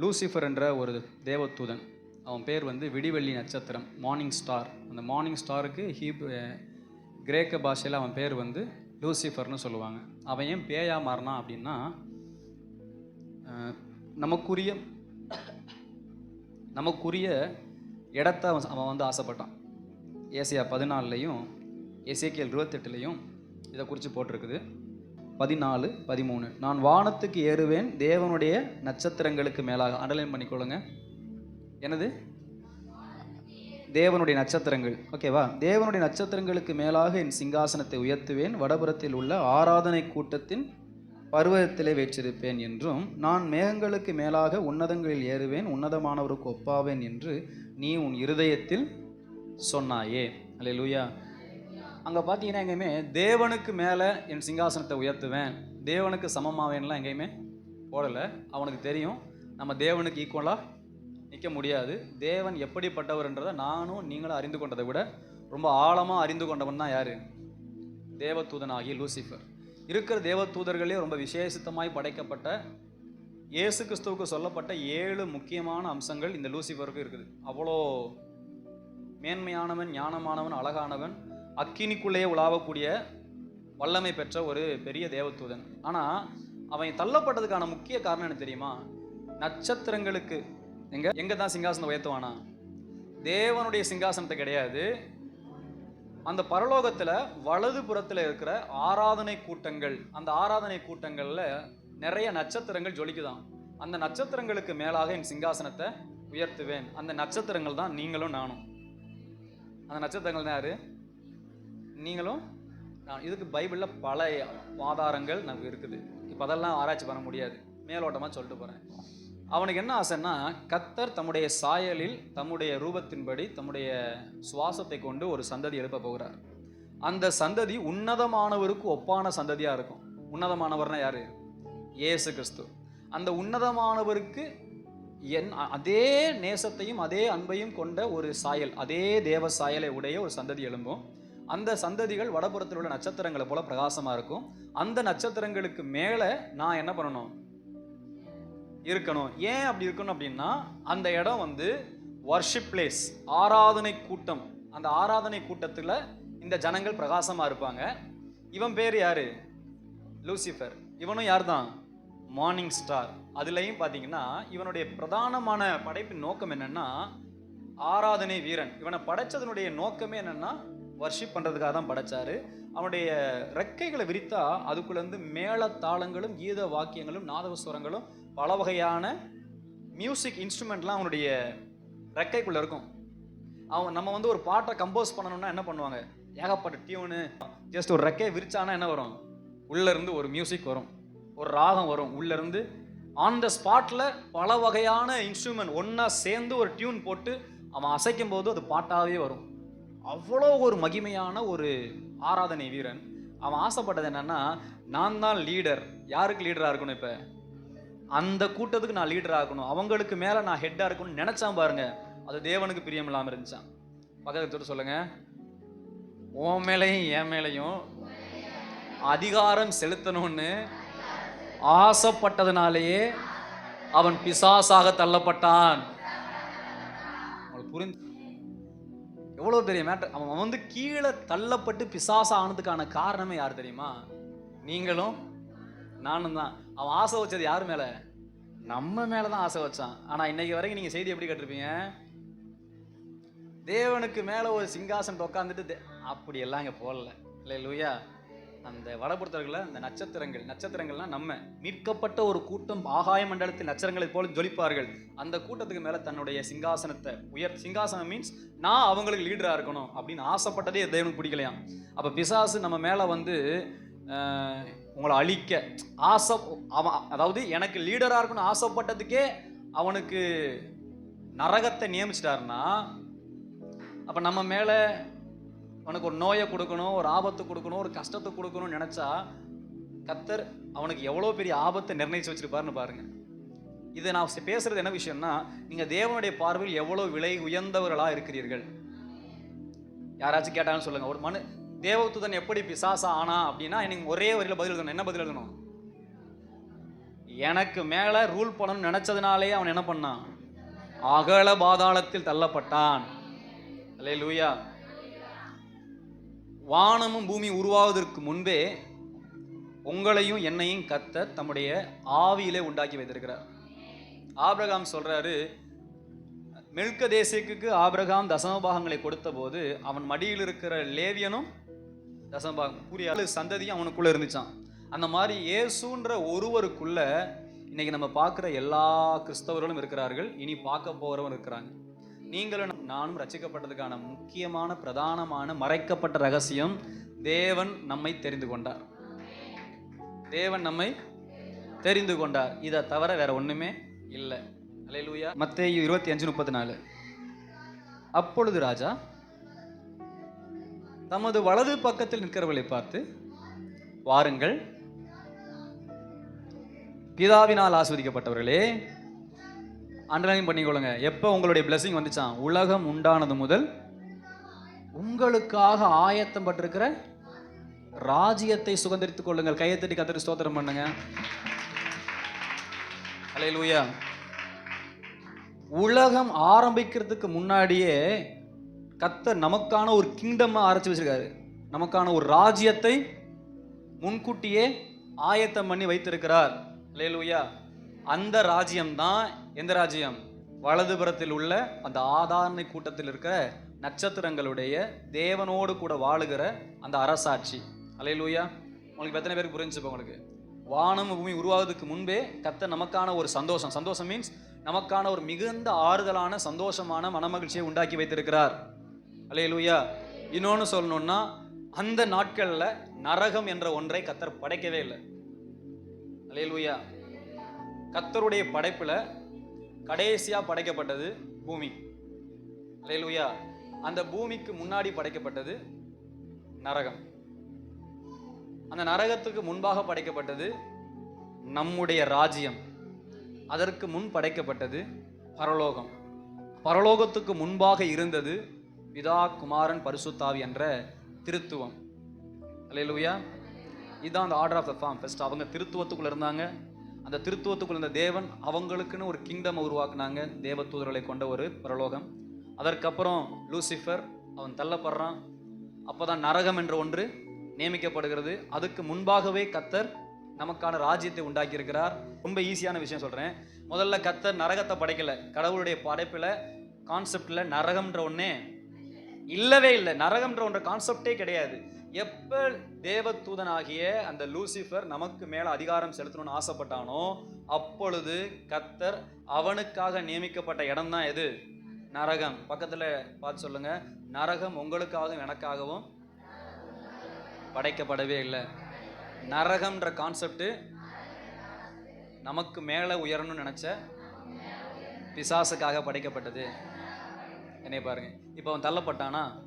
Lucifer என்ற ஒரு தேவதூதன். அவன் பேர் வந்து விடிவெள்ளி நட்சத்திரம் மார்னிங் ஸ்டார் அந்த மார்னிங் ஸ்டாருக்கு ஹீப் கிரேக்க பாஷையில் அவன் பேர் வந்து லூசிஃபர்னு சொல்லுவாங்க. அவன் ஏன் பேயா மாறினான் அப்படின்னா நமக்குரிய நமக்குரிய இடத்த அவன் அவன் வந்து ஆசைப்பட்டான். ஏசியா பதினாலுலையும் எசேக்கியல் இருபத்தெட்டுலையும் இதை குறித்து போட்டிருக்குது. பதினாலு பதிமூணு. நான் வானத்துக்கு ஏறுவேன் தேவனுடைய நட்சத்திரங்களுக்கு மேலாக. அண்டர்லைன் பண்ணிக்கொள்ளுங்க. எனது தேவனுடைய நட்சத்திரங்கள். ஓகேவா தேவனுடைய நட்சத்திரங்களுக்கு மேலாக என் சிங்காசனத்தை உயர்த்துவேன் வடபுறத்தில் உள்ள ஆராதனை கூட்டத்தின் பருவத்திலே வைச்சிருப்பேன் என்றும் நான் மேகங்களுக்கு மேலாக உன்னதங்களில் ஏறுவேன் உன்னதமானவருக்கு ஒப்பாவேன் என்று நீ உன் இருதயத்தில் சொன்னாயே. அல்லேலூயா அங்கே பார்த்தீங்கன்னா எங்கேயுமே தேவனுக்கு மேலே என் சிங்காசனத்தை உயர்த்துவேன். தேவனுக்கு சமமாவேன்லாம் எங்கேயுமே போடலை. அவனுக்கு தெரியும். நம்ம தேவனுக்கு ஈக்குவலாக நிற்க முடியாது. தேவன் எப்படிப்பட்டவர்ன்றதை நானும் நீங்களும் அறிந்து கொண்டதை விட ரொம்ப ஆழமாக அறிந்து கொண்டவன் தான் யார்? தேவதூதனாகிய லூசிஃபர். இருக்கிற தேவதூதர்களே ரொம்ப விசேஷித்தமாய் படைக்கப்பட்ட இயேசு கிறிஸ்துவுக்கு சொல்லப்பட்ட ஏழு முக்கியமான அம்சங்கள் இந்த லூசிஃபருக்கு இருக்குது. அவ்வளோ மேன்மையானவன் ஞானமானவன் அழகானவன் அக்கினிக்குள்ளேயே உலாவக்கூடிய வல்லமை பெற்ற ஒரு பெரிய தேவதூதன். ஆனால் அவன் தள்ளப்பட்டதுக்கான முக்கிய காரணம் என்ன தெரியுமா? நட்சத்திரங்களுக்கு. எங்கே? எங்கே தான் சிங்காசனம் உயர்த்துவானா? தேவனுடைய சிங்காசனத்தை கிடையாது. அந்த பரலோகத்தில் வலது புறத்தில் இருக்கிற ஆராதனை கூட்டங்கள் அந்த ஆராதனை கூட்டங்களில் நிறைய நட்சத்திரங்கள் ஜொலிக்குதான் அந்த நட்சத்திரங்களுக்கு மேலாக என் சிங்காசனத்தை உயர்த்துவேன். அந்த நட்சத்திரங்கள் தான் நீங்களும் நானும். அந்த நட்சத்திரங்கள் தான் யாரு? நீங்களும் நான் இதுக்கு பைபிளில் பல ஆதாரங்கள் நமக்கு இருக்குது. இப்போ அதெல்லாம் ஆராய்ச்சி பண்ண முடியாது. மேலோட்டமாக சொல்லிட்டு போகிறேன் அவனுக்கு என்ன ஆசைன்னா கத்தர் தம்முடைய சாயலில் தம்முடைய ரூபத்தின்படி தம்முடைய சுவாசத்தை கொண்டு ஒரு சந்ததி எழுப்ப போகிறார். அந்த சந்ததி உன்னதமானவருக்கு ஒப்பான சந்ததியாக இருக்கும். உன்னதமானவர்னா யார்? ஏசு கிறிஸ்து. அந்த உன்னதமானவருக்கு என் அதே நேசத்தையும் அதே அன்பையும் கொண்ட ஒரு சாயல் அதே தேவ சாயலை உடைய ஒரு சந்ததி எழும்பும். அந்த சந்ததிகள் வடபுறத்தில் உள்ள நட்சத்திரங்களை போல பிரகாசமாக இருக்கும். அந்த நட்சத்திரங்களுக்கு மேலே நான் என்ன பண்ணணும்? இருக்கணும். ஏன் அப்படி இருக்கணும் அப்படின்னா அந்த இடம் வந்து வர்ஷிப் பிளேஸ் ஆராதனை கூட்டம். அந்த ஆராதனை கூட்டத்தில் இந்த ஜனங்கள் பிரகாசமாக இருப்பாங்க. இவன் பேர் யார்? லூசிஃபர். இவனும் யார் தான் மார்னிங் ஸ்டார் அதுலேயும் பார்த்தீங்கன்னா இவனுடைய பிரதானமான படைப்பின் நோக்கம் என்னென்னா ஆராதனை வீரன். இவனை படைச்சதனுடைய நோக்கமே என்னென்னா வர்ஷிப் பண்ணுறதுக்காக தான் படைச்சாரு. அவனுடைய ரெக்கைகளை விரித்தா அதுக்குள்ளேருந்து மேள தாளங்களும் கீத வாக்கியங்களும் நாதகஸ்வரங்களும் பல வகையான மியூசிக் இன்ஸ்ட்ருமெண்ட்லாம் அவனுடைய ரெக்கைக்குள்ளே இருக்கும். அவன் நம்ம வந்து ஒரு பாட்டை கம்போஸ் பண்ணணும்னா என்ன பண்ணுவாங்க? ஏகப்பட்ட டியூனு ஜஸ்ட் ஒரு ரெக்கையை விரிச்சானா என்ன வரும்? உள்ளேருந்து ஒரு மியூசிக் வரும். ஒரு ராகம் வரும். உள்ளேருந்து ஆன் த ஸ்பாட்டில் பல வகையான இன்ஸ்ட்ருமெண்ட் ஒன்றா சேர்ந்து ஒரு டியூன் போட்டு அவன் அசைக்கும் போது அது பாட்டாகவே வரும். அவ்வளோ ஒரு மகிமையான ஒரு ஆராதனை வீரன். அவன் ஆசைப்பட்டது என்னன்னா நான் தான் லீடர் யாருக்கு லீடராக இருக்கணும் இப்போ? அந்த கூட்டத்துக்கு நான் லீடர் ஆகணும் அவங்களுக்கு மேலே நான் ஹெட்டாக இருக்கணும்னு நினச்சான் பாருங்க. அது தேவனுக்கு பிரியம் இல்லாமல் இருந்துச்சான் பக்கத்து சொல்லுங்க. உன் மேலையும் என் மேலையும் அதிகாரம் செலுத்தணும்னு ஆசைப்பட்டதுனாலேயே அவன் பிசாசாக தள்ளப்பட்டான். புரிந்து எவ்வளோ பெரிய மேட்டர் அவன் வந்து கீழே தள்ளப்பட்டு பிசாசா ஆனதுக்கான காரணமே யார் தெரியுமா? நீங்களும் நானும் தான். அவன் ஆசை வச்சது யார் மேலே? நம்ம மேலே தான் ஆசை வச்சான். ஆனால் இன்னைக்கு வரைக்கும் நீங்கள் செய்தி எப்படி கேட்டிருப்பீங்க? தேவனுக்கு மேலே ஒரு சிங்காசன் உட்காந்துட்டு அப்படியெல்லாம் இங்கே போடல. இல்லை லூயா அந்த வடபுறத்தர்களில் அந்த நட்சத்திரங்கள் நட்சத்திரங்கள்னா நம்ம. மீட்கப்பட்ட ஒரு கூட்டம் ஆகாய மண்டலத்தில் நட்சத்திரங்களைப் போல ஜொலிப்பார்கள். அந்த கூட்டத்துக்கு மேலே தன்னுடைய சிங்காசனத்தை உயர் சிங்காசனம் மீன்ஸ் நான் அவங்களுக்கு லீடராக இருக்கணும் அப்படின்னு ஆசைப்பட்டதே தேவனுக்கு பிடிக்கலையாம் அப்போ பிசாசு நம்ம மேலே வந்து உங்களை அழிக்க ஆசை அவன் அதாவது எனக்கு லீடராக இருக்கணும்னு ஆசைப்பட்டதுக்கே அவனுக்கு நரகத்தை நியமிச்சிட்டாருன்னா அப்போ நம்ம மேலே அவனுக்கு ஒரு நோயை கொடுக்கணும் ஒரு ஆபத்து கொடுக்கணும் ஒரு கஷ்டத்தை கொடுக்கணும்னு நினச்சா கத்தர் அவனுக்கு எவ்வளோ பெரிய ஆபத்தை நிர்ணயிச்சு வச்சிருப்பாருன்னு பாருங்க. இது நான் பேசுகிறது பேசுறது என்ன விஷயம்னா நீங்கள் தேவனுடைய பார்வையில் எவ்வளோ விலை உயர்ந்தவர்களாக இருக்கிறீர்கள்? யாராச்சும் கேட்டாங்கன்னு சொல்லுங்க. ஒரு மனு தேவத்துதன் எப்படி பிசாசா ஆனா அப்படின்னா எனக்கு ஒரே வரியில் பதில் எழுதணும். என்ன பதில் எழுதணும்? எனக்கு மேலே ரூல் பண்ணணும்னு நினச்சதுனாலே அவன் என்ன பண்ணான்? அகல பாதாளத்தில் தள்ளப்பட்டான். அல்லே லூயா வானமும் பூமி உருவாவதற்கு முன்பே உங்களையும் என்னையும் கத்த தம்முடைய ஆவியிலே உண்டாக்கி வைத்திருக்கிறார். ஆபிரகாம் சொல்கிறாரு மெல்க தேசிக்கு ஆபிரகாம் தசமபாகங்களை கொடுத்த போது அவன் மடியில் இருக்கிற லேவியனும் தசமபாகம் கூறிய சந்ததியும் அவனுக்குள்ளே இருந்துச்சான் அந்த மாதிரி இயேசுன்ற ஒருவருக்குள்ள இன்னைக்கு நம்ம பார்க்குற எல்லா கிறிஸ்தவர்களும் இருக்கிறார்கள் இனி பார்க்க போகிறவங்க இருக்கிறாங்க. நீங்களும் நானும் ரச்சிக்கப்பட்டதுக்கான முக்கியமான பிரதானமான மறைக்கப்பட்ட ரகசியம் தேவன் நம்மை தெரிந்து கொண்டார். தேவன் நம்மை தெரிந்து கொண்டார். இதை தவிர வேற ஒண்ணுமே இல்லை. அலையலூயா மத்தேயு இருபத்தி அஞ்சு முப்பத்தி நாலு அப்பொழுது ராஜா தமது வலது பக்கத்தில் நிற்கிறவர்களை பார்த்து வாருங்கள். பிதாவினால் ஆஸ்வதிக்கப்பட்டவர்களே அண்டர்லைன் பண்ணிக்கொள்ளுங்க. எப்போ உங்களுடைய blessing வந்துச்சான் உலகம் உண்டானது முதல் உங்களுக்காக ஆயத்தம் பட்டிருக்கிற ராஜ்யத்தை சுதந்திரித்துக் கொள்ளுங்கள். கையை தட்டி கத்தரி ஸ்தோத்திரம் பண்ணுங்க. லூயா உலகம் ஆரம்பிக்கிறதுக்கு முன்னாடியே கத்தர் நமக்கான ஒரு கிங்டம் ஆரம்பிச்சு வச்சிருக்காரு. நமக்கான ஒரு ராஜ்யத்தை முன்கூட்டியே ஆயத்தம் பண்ணி வைத்திருக்கிறார். லேலூயா அந்த ராஜ்யம் தான் எந்த ராஜ்யம் வலதுபுறத்தில் உள்ள அந்த ஆதாரணை கூட்டத்தில் இருக்கிற நட்சத்திரங்களுடைய தேவனோடு கூட வாழுகிற அந்த அரசாட்சி. அலையலூயா. உங்களுக்கு எத்தனை பேருக்கு புரிஞ்சுப்போ உங்களுக்கு? வானம் பூமி உருவாவதுக்கு முன்பே கத்த நமக்கான ஒரு சந்தோஷம். சந்தோஷம் மீன்ஸ் நமக்கான ஒரு மிகுந்த ஆறுதலான சந்தோஷமான மனமகிழ்ச்சியை உண்டாக்கி வைத்திருக்கிறார். அலையலூயா. இன்னொன்று சொல்லணும்னா அந்த நாட்களில் நரகம் என்ற ஒன்றை கத்தர் படைக்கவே இல்லை. அலையலூயா. கத்தருடைய படைப்பில் கடைசியாக படைக்கப்பட்டது பூமி. லேலுயா அந்த பூமிக்கு முன்னாடி படைக்கப்பட்டது நரகம். அந்த நரகத்துக்கு முன்பாக படைக்கப்பட்டது நம்முடைய ராஜ்யம். அதற்கு முன் படைக்கப்பட்டது பரலோகம். பரலோகத்துக்கு முன்பாக இருந்தது பிதா குமாரன் பரிசுத்தாவி என்ற திருத்துவம். அல்லேலூயா இதுதான் அந்த order of the form first அவங்க திருத்துவத்துக்குள்ளே இருந்தாங்க. அந்த திருத்துவத்துக்குள்ள இருந்த தேவன் அவங்களுக்குன்னு ஒரு கிங்டம் உருவாக்குனாங்க. தேவ தூதர்களை கொண்ட ஒரு பரலோகம். அதற்கப்புறம் லூசிஃபர் அவன் தள்ளப்படுறான். அப்போதான் நரகம் என்ற ஒன்று நியமிக்கப்படுகிறது. அதுக்கு முன்பாகவே கத்தர் நமக்கான ராஜ்யத்தை உண்டாக்கியிருக்கிறார். ரொம்ப ஈஸியான விஷயம் சொல்கிறேன் முதல்ல கத்தர் நரகத்தை படைக்கல. கடவுளுடைய படைப்பில் கான்செப்டில் நரகம்ன்ற ஒன்றே இல்லவே இல்லை. நரகம்ன்ற ஒன்ற கான்செப்டே கிடையாது. எப்ப தேவதூதனாகிய அந்த லூசிஃபர் நமக்கு மேல அதிகாரம் செலுத்தணும்னு ஆசைப்பட்டானோ அப்பொழுது கத்தர் அவனுக்காக நியமிக்கப்பட்ட இடம் தான் எது? நரகம். பக்கத்துல பார்த்து சொல்லுங்க. நரகம் உங்களுக்காகவும் எனக்காகவும் படைக்கப்படவே இல்லை. நரகம்ன்ற கான்செப்ட் நமக்கு மேலே உயரணும்னு நினச்ச பிசாசுக்காக படைக்கப்பட்டது. என்னை பாருங்க. இப்போ அவன் தள்ளப்பட்டானா?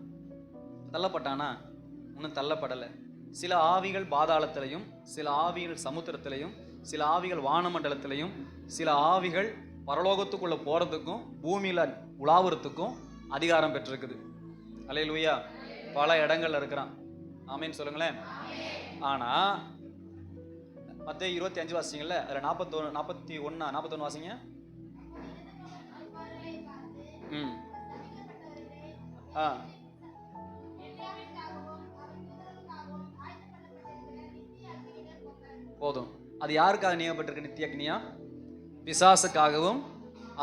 தள்ளப்பட்டானா? இன்னும் தள்ளப்படலை. சில ஆவிகள் பாதாளத்திலையும் சில ஆவிகள் சமுத்திரத்திலையும் சில ஆவிகள் வானமண்டலத்திலையும் சில ஆவிகள் பரலோகத்துக்குள்ள போறதுக்கும் பூமியில உலாவுறதுக்கும் அதிகாரம் பெற்றிருக்குது. அலையலூயா பல இடங்கள்ல இருக்கிறான். ஆமீன்னு சொல்லுங்களேன். ஆனா மற்ற இருபத்தி அஞ்சு வாசிங்கல்ல அதில் நாற்பத்தொன்று நாற்பத்தி ஒன்றா நாற்பத்தொன்று வாசிங்க. ம். ஆ. போதும். அது யாருக்காக நியமப்பட்டிருக்கு நித்திய அக்னியா பிசாசுக்காகவும்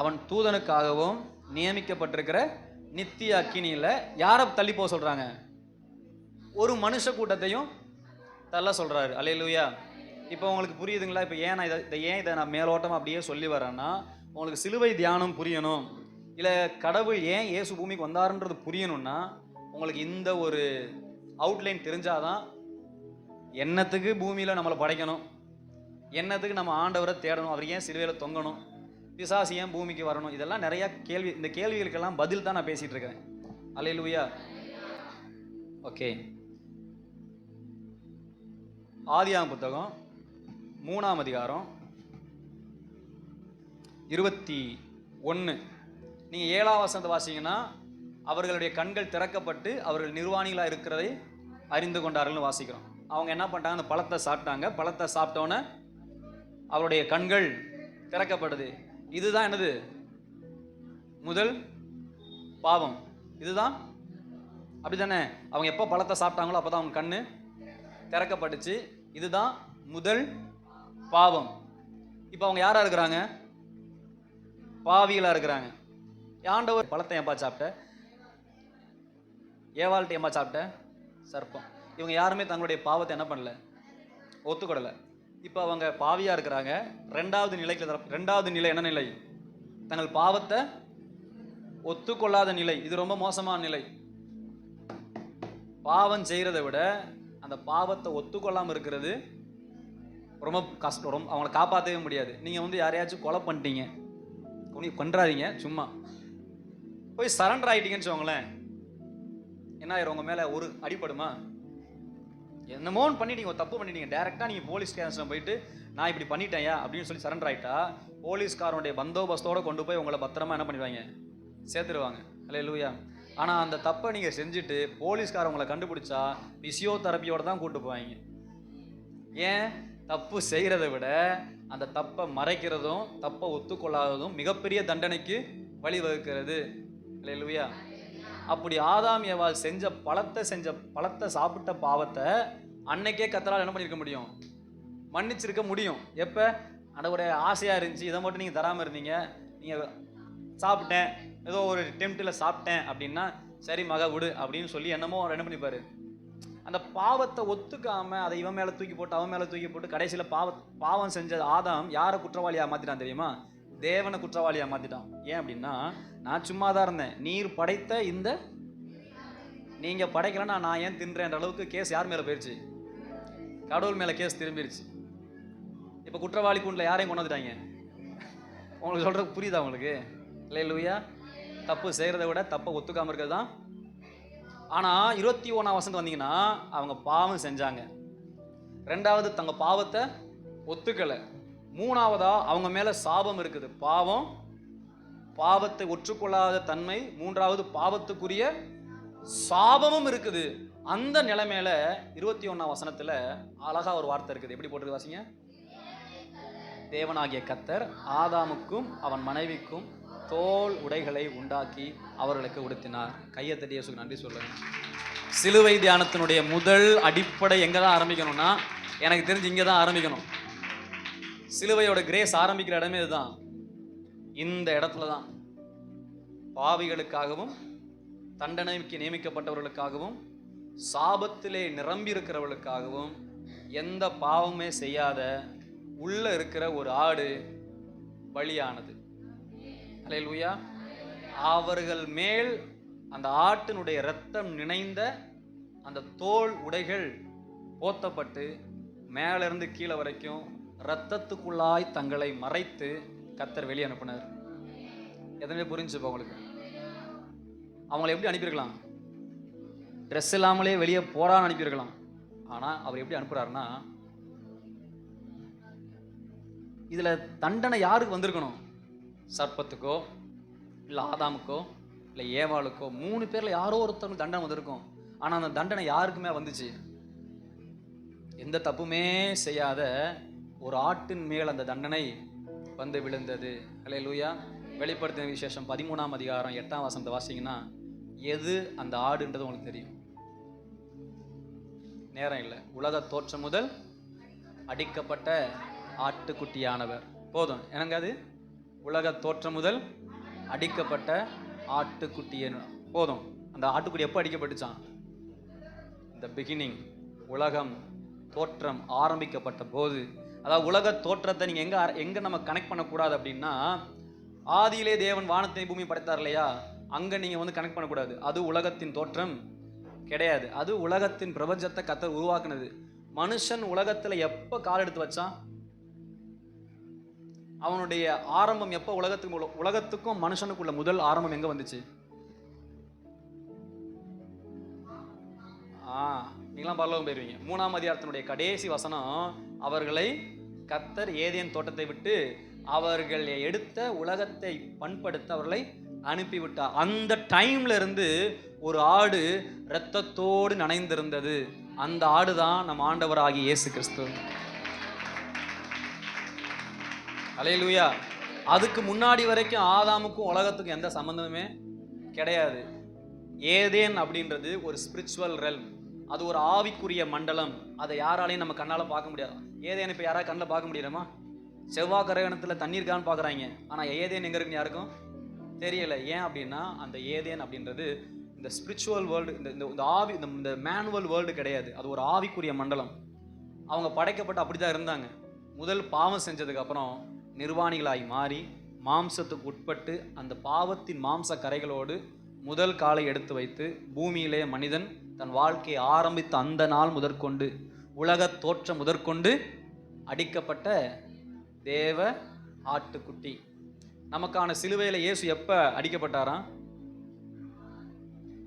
அவன் தூதனுக்காகவும் நியமிக்கப்பட்டிருக்கிற நித்திய அக்கினியில் யாரை தள்ளி போக சொல்கிறாங்க ஒரு மனுஷ கூட்டத்தையும் தள்ள சொல்றாரு. அல்லேலூயா. இப்போ உங்களுக்கு புரியுதுங்களா? இப்போ ஏன் நான் இதை இதை ஏன் இதை நான் மேலோட்டமாக அப்படியே சொல்லி வரேன்னா உங்களுக்கு சிலுவை தியானம் புரியணும். இல்லை கடவுள் ஏன் இயேசு பூமிக்கு வந்தாருன்றது புரியணும்னா உங்களுக்கு இந்த ஒரு அவுட்லைன் தெரிஞ்சாதான் என்னத்துக்கு பூமியில் நம்மளை படைக்கணும்? என்னத்துக்கு நம்ம ஆண்டவரை தேடணும்? அவர் ஏன் சிலுவையில் தொங்கணும்? பிசாசு ஏன் பூமிக்கு வரணும்? இதெல்லாம் நிறையா கேள்வி இந்த கேள்விகளுக்கெல்லாம் பதில் தான் நான் பேசிட்டு இருக்கேன். அல்லேலூயா. ஓகே. ஆதியாம் புத்தகம் மூணாம் அதிகாரம் இருபத்தி ஒன்று நீங்கள் ஏழாம் வசனத்தை வாசிங்கன்னா அவர்களுடைய கண்கள் திறக்கப்பட்டு அவர்கள் நிர்வாணிகளாக இருக்கிறதை அறிந்து கொண்டார்கள்னு வாசிக்கிறோம். அவங்க என்ன பண்ணிட்டாங்க? அந்த பழத்தை சாப்பிட்டாங்க. பழத்தை சாப்பிட்டோன்னே அவருடைய கண்கள் திறக்கப்படுது. இதுதான் என்னது? முதல் பாவம். இதுதான்? அப்படிதானே? அவங்க எப்போ பழத்தை சாப்பிட்டாங்களோ அப்போ தான் அவங்க கண்ணு திறக்கப்பட்டுச்சு. இதுதான் முதல் பாவம். இப்போ அவங்க யாராக இருக்கிறாங்க? பாவிகளாக இருக்கிறாங்க. ஆண்டவர் பழத்தை ஏன்பா சாப்பிட்ட? ஏவாள்கிட்ட ஏன்பா சாப்பிட்ட? சர்ப்பம். இவங்க யாருமே தங்களுடைய பாவத்தை என்ன பண்ணல? ஒத்துக்கொடலை இப்போ அவங்க பாவியாக இருக்கிறாங்க. ரெண்டாவது நிலைக்கு தர- ரெண்டாவது நிலை என்ன நிலை? தங்கள் பாவத்தை ஒத்துக்கொள்ளாத நிலை. இது ரொம்ப மோசமான நிலை. பாவம் செய்கிறத விட அந்த பாவத்தை ஒத்துக்கொள்ளாமல் இருக்கிறது ரொம்ப கஷ்டம். ரொம்ப அவங்கள காப்பாற்றவே முடியாது. நீங்கள் வந்து யாரையாச்சும் கொலை பண்ணிட்டீங்க. கொனி பண்ணுறாதீங்க சும்மா. போய் சரண்டர் ஆகிட்டீங்கன்னு வச்சுக்கோங்களேன். என்ன ஆயிரும்? உங்கள் மேலே ஒரு அடிப்படுமா என்னமோன்னு பண்ணிட்டீங்க தப்பு பண்ணிட்டீங்க. டேரெக்டாக நீங்கள் போலீஸ் ஸ்டேஷன் போயிட்டு நான் இப்படி பண்ணிட்டேயா அப்படின்னு சொல்லி சரண்டர் ஆகிட்டா போலீஸ்காரனுடைய பந்தோபஸ்தோடு கொண்டு போய் உங்களை பத்திரமா என்ன பண்ணிடுவாங்க? சேர்த்துருவாங்க இல்லை லூயா ஆனால் அந்த தப்பை நீங்கள் செஞ்சுட்டு போலீஸ்கார உங்களை கண்டுபிடிச்சா பிசியோதெரப்பியோட தான் கூட்டு போவாங்க. ஏன்? தப்பு செய்கிறத விட அந்த தப்பை மறைக்கிறதும் தப்பை ஒத்துக்கொள்ளாததும் மிகப்பெரிய தண்டனைக்கு வழிவகுக்கிறது. இல்லையா அப்படி ஆதாம் ஏவாள் செஞ்ச பழத்தை செஞ்ச பழத்தை சாப்பிட்ட பாவத்தை அன்னைக்கே கத்தரால் என்ன பண்ணியிருக்க முடியும்? மன்னிச்சிருக்க முடியும். எப்போ? ஒரு ஆசையாக இருந்துச்சு. இதை மட்டும் நீங்கள் தராமல் இருந்தீங்க. நீங்கள் சாப்பிட்டேன். ஏதோ ஒரு டெம்ட்டில் சாப்பிட்டேன் அப்படின்னா சரி மக விடு அப்படின்னு சொல்லி என்னமோ அவர் என்ன பண்ணிப்பார்? அந்த பாவத்தை ஒத்துக்காமல் அதை இவன் மேலே தூக்கி போட்டு அவன் மேலே தூக்கி போட்டு கடைசியில் பாவ பாவம் செஞ்ச ஆதாம் யாரை குற்றவாளியாக மாற்றிட்டான் தெரியுமா? தேவனை குற்றவாளியாக மாற்றிட்டான் ஏன் அப்படின்னா நான் சும்மா தான் இருந்தேன். நீர் படைத்த இந்த நீங்கள் படைக்கலன்னா நான் ஏன் தின்றேன்ற அளவுக்கு கேஸ் யார் மேலே போயிடுச்சு கடவுள் மேலே கேஸ் திரும்பிடுச்சு இப்போ குற்றவாளி கூண்டில் யாரையும் கொண்டு வந்துட்டாங்க? உங்களுக்கு சொல்கிற புரியுதா உங்களுக்கு? இல்லை லூயா தப்பு செய்கிறத விட தப்பை ஒத்துக்காமல் இருக்கிறது தான். ஆனால் இருபத்தி ஒன்றாம் வசந்து வந்தீங்கன்னா அவங்க பாவம் செஞ்சாங்க. ரெண்டாவது தங்க பாவத்தை ஒத்துக்கலை. மூணாவதா அவங்க மேலே சாபம் இருக்குது. பாவம் பாவத்தை ஒற்றுக்கொள்ளாத தன்மை. மூன்றாவது பாவத்துக்குரிய சாபமும் இருக்குது. அந்த நிலைமையில இருபத்தி ஒன்றாம் வசனத்தில் அழகா ஒரு வார்த்தை இருக்குது. எப்படி போட்டிருக்கு வாசிங்க? தேவனாகிய கத்தர் ஆதாமுக்கும் அவன் மனைவிக்கும் தோல் உடைகளை உண்டாக்கி அவர்களுக்கு உடுத்தினார். கையை தட்டி இயேசுக்கு நன்றி சொல்லுங்க. சிலுவை தியானத்தினுடைய முதல் அடிப்படை எங்கே தான் ஆரம்பிக்கணும்னா எனக்கு தெரிஞ்சு இங்கே தான் ஆரம்பிக்கணும். சிலுவையோட கிரேஸ் ஆரம்பிக்கிற இடமே இதுதான். இந்த இடத்துல தான் பாவிகளுக்காகவும் தண்டனைக்கு நியமிக்கப்பட்டவர்களுக்காகவும் சாபத்திலே நிரம்பி இருக்கிறவர்களுக்காகவும் எந்த பாவமே செய்யாத உள்ள இருக்கிற ஒரு ஆடு பலியானது. உயா அவர்கள் மேல் அந்த ஆட்டினுடைய இரத்தம் நினைந்த அந்த தோல் உடைகள் போத்தப்பட்டு மேலேருந்து கீழே வரைக்கும் ரத்தத்துக்குள்ளாய் தங்களை மறைத்து கத்தர் வெளியே அனுப்பினார். எதுவுமே புரிஞ்சுப்பா உங்களுக்கு? அவங்கள எப்படி அனுப்பியிருக்கலாம்? ட்ரெஸ் இல்லாமலே வெளியே போறான்னு அனுப்பியிருக்கலாம். ஆனால் அவர் எப்படி அனுப்புகிறாருன்னா இதில் தண்டனை யாருக்கு வந்திருக்கணும்? சர்ப்பத்துக்கோ இல்லை ஆதாமுக்கோ இல்லை ஏவாளுக்கோ மூணு பேரில் யாரோ ஒருத்தவங்களுக்கு தண்டனை வந்திருக்கும். ஆனால் அந்த தண்டனை யாருக்குமே வந்துச்சு? எந்த தப்புமே செய்யாத ஒரு ஆட்டின் மேல் அந்த தண்டனை வந்து விழுந்தது. அலே லூயா வெளிப்படுத்தின விசேஷம் பதிமூணாம் அதிகாரம் எட்டாம் வசனத்தை வாசிங்கன்னா எது அந்த ஆடுன்றது உங்களுக்கு தெரியும். நேரம் இல்லை. உலக தோற்றம் முதல் அடிக்கப்பட்ட ஆட்டுக்குட்டியானவர். போதும். எனக்கு அது? உலக தோற்றம் முதல் அடிக்கப்பட்ட ஆட்டுக்குட்டியன் போதும். அந்த ஆட்டுக்குட்டி எப்போ அடிக்கப்பட்டுச்சான் இந்த பிகினிங் உலகம் தோற்றம் ஆரம்பிக்கப்பட்ட போது அதாவது உலக தோற்றத்தை நீங்கள் எங்கே எங்கே நம்ம கனெக்ட் பண்ணக்கூடாது அப்படின்னா ஆதியிலே தேவன் வானத்தை பூமி படைத்தார் இல்லையா? அங்கே நீங்கள் வந்து கனெக்ட் பண்ணக்கூடாது. அது உலகத்தின் தோற்றம் கிடையாது. அது உலகத்தின் பிரபஞ்சத்தை கத்தர் உருவாக்குனது. மனுஷன் உலகத்தில் எப்போ கால் எடுத்து வச்சான்? அவனுடைய ஆரம்பம் எப்போ உலகத்துக்கு உலகத்துக்கும் மனுஷனுக்குள்ள முதல் ஆரம்பம் எங்கே வந்துச்சு? ஆ நீங்களாம் பரலோகம் போயிருவீங்க. மூணாம் அதிகாரத்தினுடைய கடைசி வசனம் அவர்களை கத்தர் ஏதேன் தோட்டத்தை விட்டு அவர்கள் எடுத்த உலகத்தை பண்படுத்த அவர்களை அனுப்பிவிட்டார். அந்த டைம்ல இருந்து ஒரு ஆடு இரத்தத்தோடு நனைந்திருந்தது. அந்த ஆடு தான் நம் ஆண்டவராகி இயேசு கிறிஸ்து. அலையலூயா அதுக்கு முன்னாடி வரைக்கும் ஆதாமுக்கும் உலகத்துக்கும் எந்த சம்மந்தமுமே கிடையாது. ஏதேன் அப்படின்றது ஒரு ஸ்பிரிச்சுவல் ரெல்ம் அது ஒரு ஆவிக்குரிய மண்டலம். அதை யாராலையும் நம்ம கண்ணால் பார்க்க முடியாது. ஏதேன் இப்போ யாராவது கண்ணில் பார்க்க முடியலமா செவ்வாய் கரகணத்தில் தண்ணி இருக்கான்னு பார்க்குறாங்க ஆனால் ஏதேன் எங்கே இருக்குன்னு யாருக்கும் தெரியலை. ஏன் அப்படின்னா அந்த ஏதேன் அப்படின்றது இந்த ஸ்பிரிச்சுவல் வேர்ல்டு இந்த இந்த- ஆவி இந்த இந்த மேனுவல் வேர்ல்டு கிடையாது. அது ஒரு ஆவிக்குரிய மண்டலம். அவங்க படைக்கப்பட்டு அப்படி தான் இருந்தாங்க. முதல் பாவம் செஞ்சதுக்கப்புறம் நிர்வாணிகளாகி நிர்வாணிகளாய் மாறி மாம்சத்துக்கு உட்பட்டு அந்த பாவத்தின் மாம்ச கரைகளோடு முதல் காலை எடுத்து வைத்து பூமியிலே மனிதன் தன் வாழ்க்கையை ஆரம்பித்த அந்த நாள் முதற்கொண்டு உலகத் தோற்றம் முதற்கொண்டு அடிக்கப்பட்ட தேவ ஆட்டுக்குட்டி. நமக்கான சிலுவையில் இயேசு எப்போ அடிக்கப்பட்டாராம்?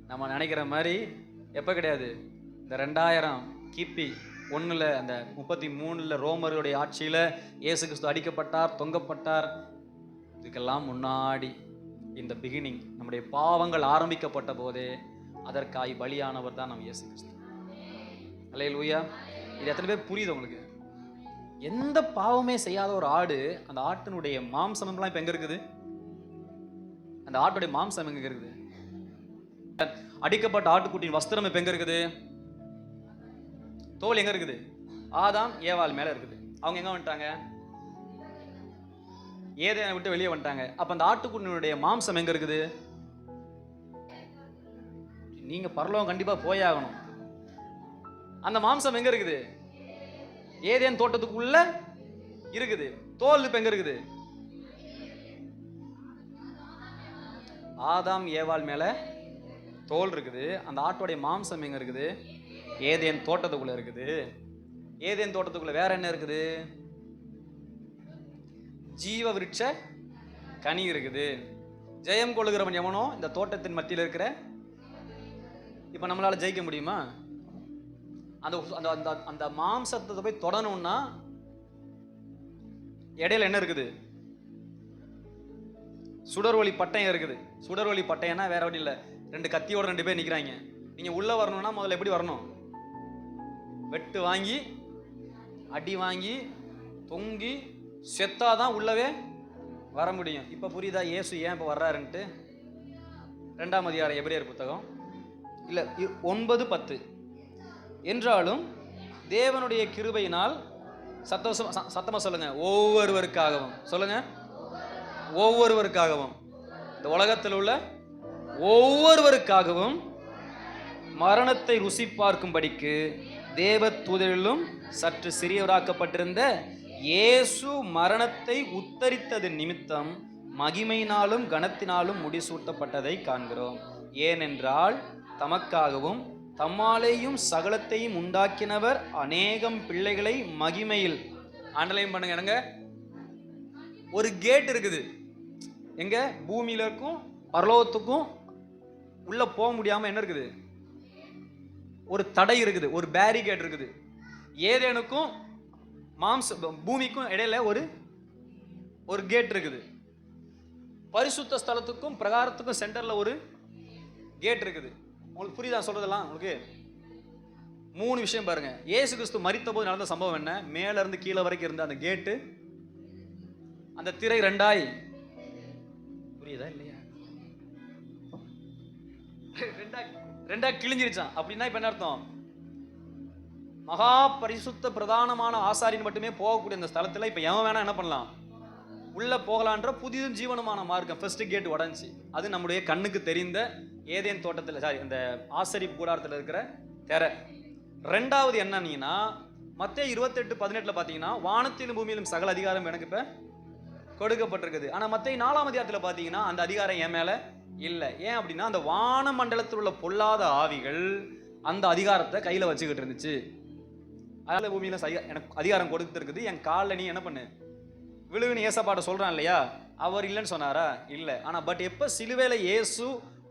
நம்ம நினைக்கிற மாதிரி எப்போ கிடையாது? இந்த ரெண்டாயிரம் கிபி ஒன்றில் அந்த முப்பத்தி மூணில் ரோமருடைய ஆட்சியில் இயேசு கிறிஸ்து அடிக்கப்பட்டார் தொங்கப்பட்டார். இதுக்கெல்லாம் முன்னாடி இந்த பிகினிங் நம்முடைய பாவங்கள் ஆரம்பிக்கப்பட்ட போதே அதற்காய் பலியானவர் தான் நம்ம இயேசு கிறிஸ்து. அலையில் லூயா இது எத்தனை பேர் புரியுது உங்களுக்கு? எந்த பாவமே செய்யாத ஒரு ஆடு அந்த ஆட்டினுடைய மாம்சம்லாம் இப்போ எங்கே இருக்குது? அந்த ஆட்டுடைய மாம்சம் எங்கே இருக்குது? அடிக்கப்பட்ட ஆட்டுக்குட்டியின் வஸ்திரம் இப்போ எங்க இருக்குது? தோல் எங்க இருக்குது? ஆதாம் ஏவால் மேல இருக்குது. அவங்க எங்க வந்துட்டாங்க? ஏதேனை விட்டு வெளியே வந்துட்டாங்க. அப்ப அந்த ஆட்டுக்குட்டினுடைய மாம்சம் எங்க இருக்குது? நீங்க பரலோகம் கண்டிப்பா போயாகணும் அந்த மாம்சம் எங்க இருக்குது? ஏதேன் தோட்டத்துக்குள்ள இருக்குது. தோல் இப்ப எங்க இருக்குது? ஆதாம் ஏவாள் மேல தோல் இருக்குது. அந்த ஆட்டோடைய மாம்சம் எங்க இருக்குது? ஏதேன் தோட்டத்துக்குள்ள இருக்குது. ஏதேன் தோட்டத்துக்குள்ள வேற என்ன இருக்குது? ஜீவ விருட்ச கனி இருக்குது. ஜெயம் கொள்ளுகிறவன் எவனோ இந்த தோட்டத்தின் மத்தியில் இருக்கிற? இப்போ நம்மளால் ஜெயிக்க முடியுமா? அந்த அந்த அந்த அந்த மாம்சத்தை போய் தொடணும்னா இடையில என்ன இருக்குது? சுடர்வழி பட்டயம் இருக்குது. சுடர்வழி பட்டயம்னா வேற வழி இல்லை. ரெண்டு கத்தியோட ரெண்டு பேர் நிற்கிறாங்க நீங்கள் உள்ளே வரணும்னா முதல்ல எப்படி வரணும்? வெட்டு வாங்கி அடி வாங்கி தொங்கி செத்தாதான் உள்ளவே வர முடியும். இப்போ புரியுதா? இயேசு ஏன் இப்போ வர்றாருன்ட்டு? ரெண்டாம் அதிகாரம் எப்படியார் புத்தகம். இல்லை ஒன்பது பத்து. என்றாலும் தேவனுடைய கிருபையினால் சத்தோஷம் ச- சத்தமா சொல்லுங்க. ஒவ்வொருவருக்காகவும். சொல்லுங்க. ஒவ்வொருவருக்காகவும். இந்த உலகத்தில் உள்ள ஒவ்வொருவருக்காகவும் மரணத்தை ருசி பார்க்கும்படிக்கு தேவ தூதரிலும் சற்று சிறியவராக்கப்பட்டிருந்த இயேசு மரணத்தை உத்தரித்தது நிமித்தம் மகிமையினாலும் கனத்தினாலும் முடிசூட்டப்பட்டதை காண்கிறோம். ஏனென்றால் தமக்காகவும் தம்மாலேயும் சகலத்தையும் உண்டாக்கினவர் அநேகம் பிள்ளைகளை மகிமையில். ஆண்டலையும் பண்ணுங்க என்னங்க? ஒரு கேட் இருக்குது. எங்க? பூமியில இருக்கும் பரலோகத்துக்கும் உள்ள போக முடியாம என்ன இருக்குது? ஒரு தடை இருக்குது ஒரு பேரிகேட் இருக்குது. ஏதேனுக்கும் மாம்ச பூமிக்கும் இடையில ஒரு ஒரு கேட் இருக்குது. பரிசுத்த ஸ்தலத்துக்கும் பிரகாரத்துக்கும் சென்டர்ல ஒரு கேட் இருக்குது. உங்களுக்கு புரியுதா சொல்றதெல்லாம்? உங்களுக்கு? மூணு விஷயம் பாருங்க. ஏசு கிறிஸ்து மறித்த போது நடந்த சம்பவம் என்ன? மேல இருந்து கீழே வரைக்கும் இருந்த அந்த கேட்டு அந்த திரை ரெண்டாய். புரியுதா இல்லையா? ரெண்டா ரெண்டா கிழிஞ்சிருச்சான் அப்படின்னா இப்ப என்ன அர்த்தம்? மகா பரிசுத்த பிரதானமான ஆசாரின் மட்டுமே போகக்கூடிய அந்த ஸ்தலத்துல இப்ப எவன் வேணா என்ன பண்ணலாம்? உள்ளே போகலான்ற புதிதும் ஜீவனமான மார்க்கம் ஃபர்ஸ்ட் கேட் உடஞ்சி. அது நம்முடைய கண்ணுக்கு தெரிந்த ஏதேன் தோட்டத்தில் சாரி அந்த ஆசரி கூடாரத்தில் இருக்கிற திரை. ரெண்டாவது என்னன்னீங்கன்னா மற்ற இருபத்தெட்டு பதினெட்டில் பார்த்தீங்கன்னா வானத்திலும் பூமியிலும் சகல அதிகாரம் எனக்கு இப்போ கொடுக்கப்பட்டிருக்குது. ஆனால் மற்ற நாலாம் அதிகாரத்தில் பார்த்தீங்கன்னா அந்த அதிகாரம் என் மேலே இல்லை. ஏன் அப்படின்னா அந்த வான மண்டலத்தில் உள்ள பொல்லாத ஆவிகள் அந்த அதிகாரத்தை கையில் வச்சுக்கிட்டு இருந்துச்சு. அதில் பூமியில் சரி எனக்கு அதிகாரம் கொடுத்துருக்குது. என் காலில் நீ என்ன பண்ணு? விழுவின் ஏசப்பாட்ட சொல்கிறான் இல்லையா? அவர் இல்லைன்னு சொன்னாரா? இல்லை. ஆனால் பட் எப்போ சிலுவையில் இயேசு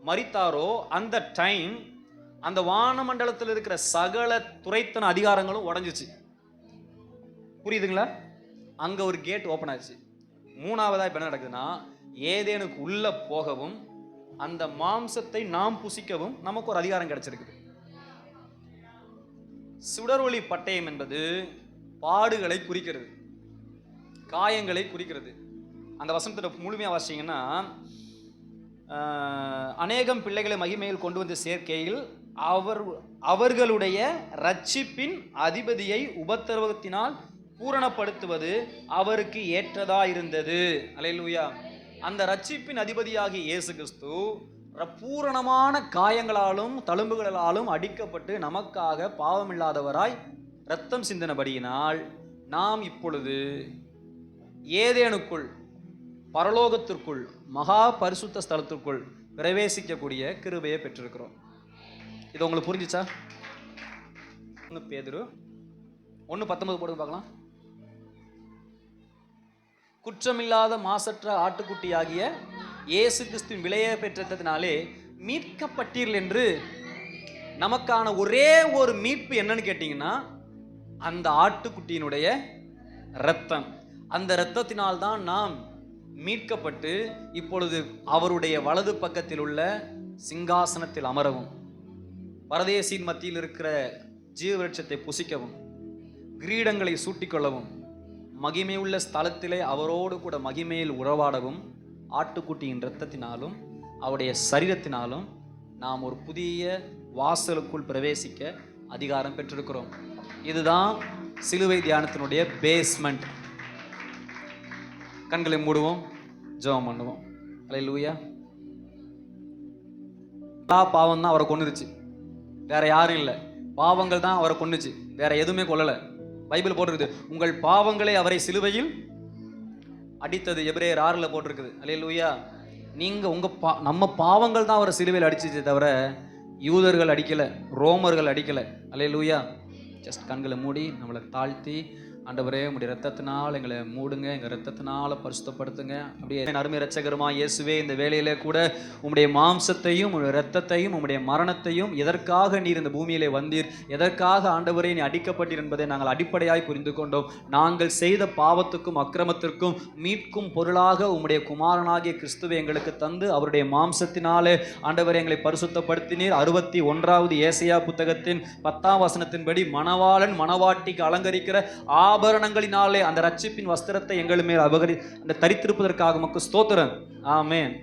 மறித்தாரோ அந்த டைம் அந்த வானமண்டலத்தில் இருக்கிற சகல துறைத்தன அதிகாரங்களும் உடஞ்சிச்சு. புரியுதுங்களா? அங்கே ஒரு கேட் ஓப்பன் ஆச்சு. மூணாவதாக இப்போ என்ன நடக்குதுன்னா ஏதேனுக்கு உள்ளே போகவும் அந்த மாம்சத்தை நாம் புசிக்கவும் நமக்கு ஒரு அதிகாரம் கிடைச்சிருக்குது. சுடரொளி பட்டயம் என்பது பாடுகளை குறிக்கிறது. காயங்களை குறிக்கிறது. அந்த வசனத்தில் முழுமையாக வாசிங்கன்னா அநேகம் பிள்ளைகளை மகிமையில் கொண்டு வந்து சேர்க்கையில் அவர் அவர்களுடைய ரட்சிப்பின் அதிபதியை உபத்திரவத்தினால் பூரணப்படுத்துவது அவருக்கு ஏற்றதா இருந்தது. அலையலூயா அந்த ரட்சிப்பின் அதிபதியாகிய இயேசு கிறிஸ்து பூரணமான காயங்களாலும் தழும்புகளாலும் அடிக்கப்பட்டு நமக்காக பாவமில்லாதவராய் இரத்தம் சிந்தனபடியினால் நாம் இப்பொழுது ஏதேனுக்குள் பரலோகத்திற்குள் மகா பரிசுத்த ஸ்தலத்திற்குள் பிரவேசிக்கக்கூடிய கிருபையை பெற்றிருக்கிறோம். இது உங்களுக்கு புரிஞ்சுச்சா? ஒன்று பேதுரு ஒன்று பத்தொன்பது போடுங்க பார்க்கலாம். குற்றமில்லாத மாசற்ற ஆட்டுக்குட்டியாகிய இயேசு கிறிஸ்துவின் விலையை பெற்றதினாலே மீட்கப்பட்டீர்கள் என்று நமக்கான ஒரே ஒரு மீட்பு என்னன்னு கேட்டிங்கன்னா அந்த ஆட்டுக்குட்டியினுடைய ரத்தம் அந்த இரத்தத்தினால்தான் நாம் மீட்கப்பட்டு இப்பொழுது அவருடைய வலது பக்கத்தில் உள்ள சிங்காசனத்தில் அமரவும் பரதேசின் மத்தியில் இருக்கிற ஜீவவிருட்சத்தை புசிக்கவும் கிரீடங்களை சூட்டிக்கொள்ளவும் மகிமையுள்ள ஸ்தலத்திலே அவரோடு கூட மகிமையில் உறவாடவும் ஆட்டுக்குட்டியின் இரத்தத்தினாலும் அவருடைய சரீரத்தினாலும் நாம் ஒரு புதிய வாசலுக்குள் பிரவேசிக்க அதிகாரம் பெற்றிருக்கிறோம். இதுதான் சிலுவை தியானத்தினுடைய பேஸ்மெண்ட் கண்களை மூடுவோம் ஜெபம் பண்ணுவோம். அல்லேலூயா எல்லா பாவம் தான் அவரை கொண்டுருச்சு வேற யாரும் இல்லை. பாவங்கள் தான் அவரை கொன்னுச்சு. வேற எதுவுமே கொல்லலை. பைபிள் போட்டிருக்குது. உங்கள் பாவங்களை அவரை சிலுவையில் அடித்தது எபிரேயர் ஆறில் போட்டிருக்குது. அல்லேலூயா நீங்க உங்க பா நம்ம பாவங்கள் தான் அவரை சிலுவையில் அடிச்சிச்சே தவிர யூதர்கள் அடிக்கல ரோமர்கள் அடிக்கலை. அடிக்கல அல்லேலூயா ஜஸ்ட் கண்களை மூடி நம்மளை தாழ்த்தி ஆண்டவரே உங்களுடைய ரத்தத்தினால் எங்களை மூடுங்க எங்கள் ரத்தத்தினால பரிசுத்தப்படுத்துங்க. அப்படியே அருமை ரட்சகருமா இயேசுவே இந்த வேலையில கூட உம்முடைய மாம்சத்தையும் உங்களுடைய ரத்தத்தையும் உங்களுடைய மரணத்தையும் எதற்காக நீர் இந்த பூமியிலே வந்தீர் எதற்காக ஆண்டவரே நீ அடிக்கப்பட்டீர் என்பதை நாங்கள் அடிப்படையாய் புரிந்து கொண்டோம். நாங்கள் செய்த பாவத்துக்கும் அக்கிரமத்திற்கும் மீட்கும் பொருளாக உம்முடைய குமாரனாகிய கிறிஸ்துவை எங்களுக்கு தந்து அவருடைய மாம்சத்தினாலே ஆண்டவரை எங்களை பரிசுத்தப்படுத்தினீர். அறுபத்தி ஒன்றாவது ஏசையா புத்தகத்தின் பத்தாம் வசனத்தின்படி மணவாளன் மணவாட்டிக்கு அலங்கரிக்கிற ஆ ஆபரணங்களினாலே அந்த ரட்சிப்பின் வஸ்திரத்தை எங்கள் மேல் அபகரி அந்த தரித்திருப்பதற்காக மக்கள் ஸ்தோத்திரன் ஆமேன்.